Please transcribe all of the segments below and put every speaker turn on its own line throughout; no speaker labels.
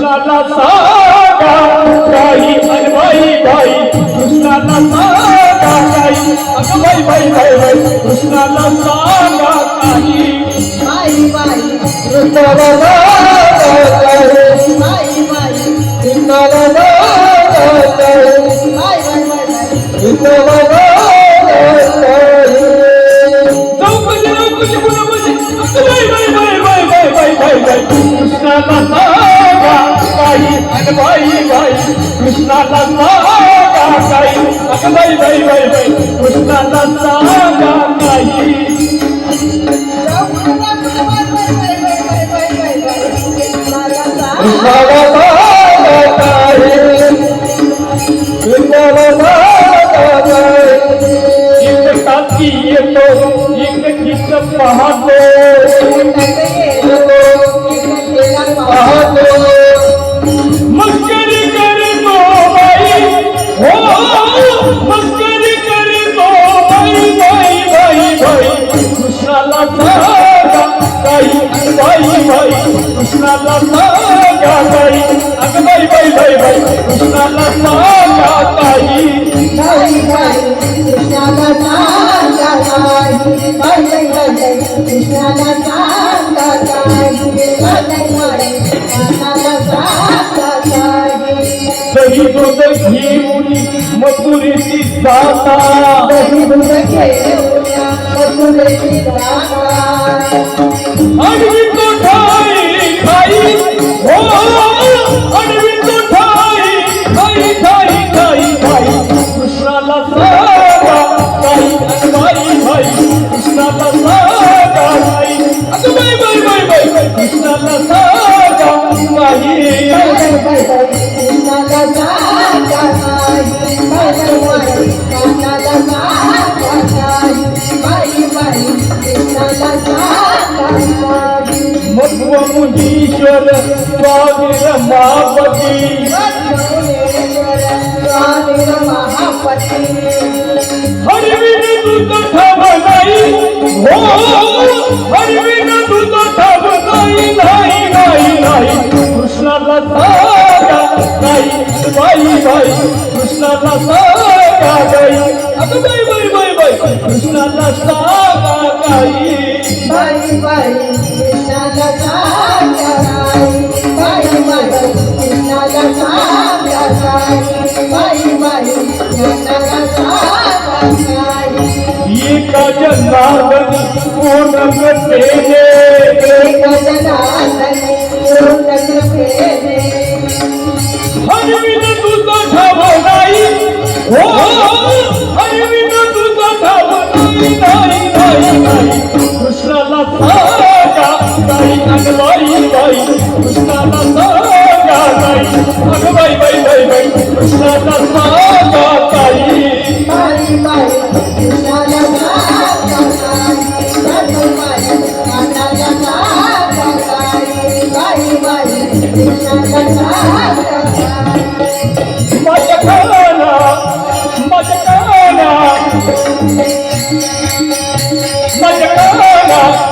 कृष्णा ना सागा गाई अन भाई भाई कृष्णा ಬಾಯಿ ಬಾಯಿ ಬಾಯಿ ಕೃಷ್ಣ ನನ್ನ ಕಾಯಿ ಅಕ bye bye bye bye Krishna ನನ್ನ ಕಾಯಿ
ಕೃಷ್ಣ
दूध घेऊनी मथुरीची जाता
दही दूध घेऊन मथुरीची जाता
মহাপতি হরিবিন দুত ভগাই হো হরিবিন দুত ভগাই নাই নাই নাই কৃষ্ণ কথা নাই ভাই ভাই কৃষ্ণ কথা গাই আতো ভাই ভাই ভাই ভাই কৃষ্ণ কথা গাই
ভাই ভাই কৃষ্ণ কথা
دار کو ن پرتے دے کوئی
کتنا سنوں نکڑ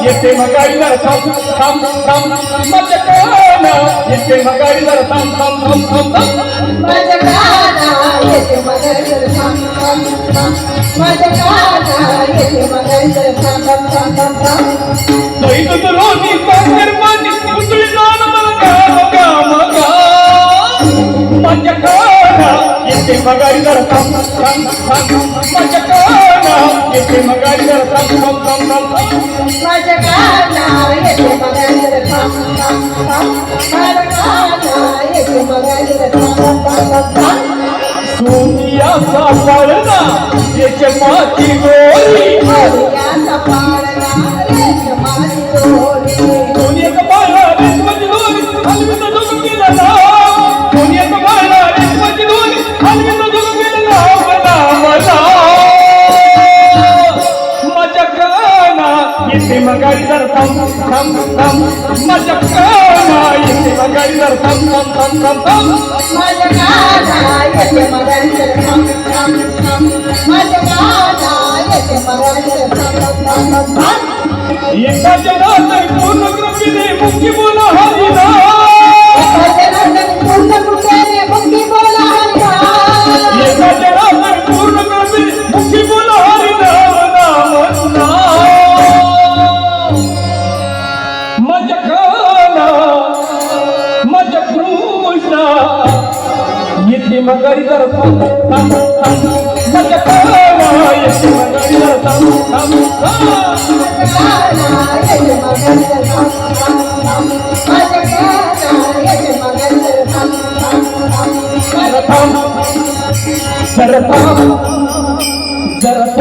येते मगाईला थांब थांब थांब माझ्या काना येते मगाईला थांब थांब थांब थांब थांब.
माझ्या काना येते मगर थांब थांब थांब. माझ्या काना येते मगर थांब थांब थांब थांब
सैद रोनी मगारी कर तम तम तम माझ्या नाव येते मगारी कर तम तम तम तम
माझ्या नाव येते मगारी कर तम तम तम माझ्या नाव येते मगारी कर तम तम तम
सोनिया सापळना येते माती गोरी.
सोनिया सापळना
शिमगाई जर थम थम थम माझ्या कानाई शिमगाई जर थम थम थम थम थम
माझ्या थम थम थम माझ्या थम थम
थम थम पूर्ण बोला. Jarat, Jarat,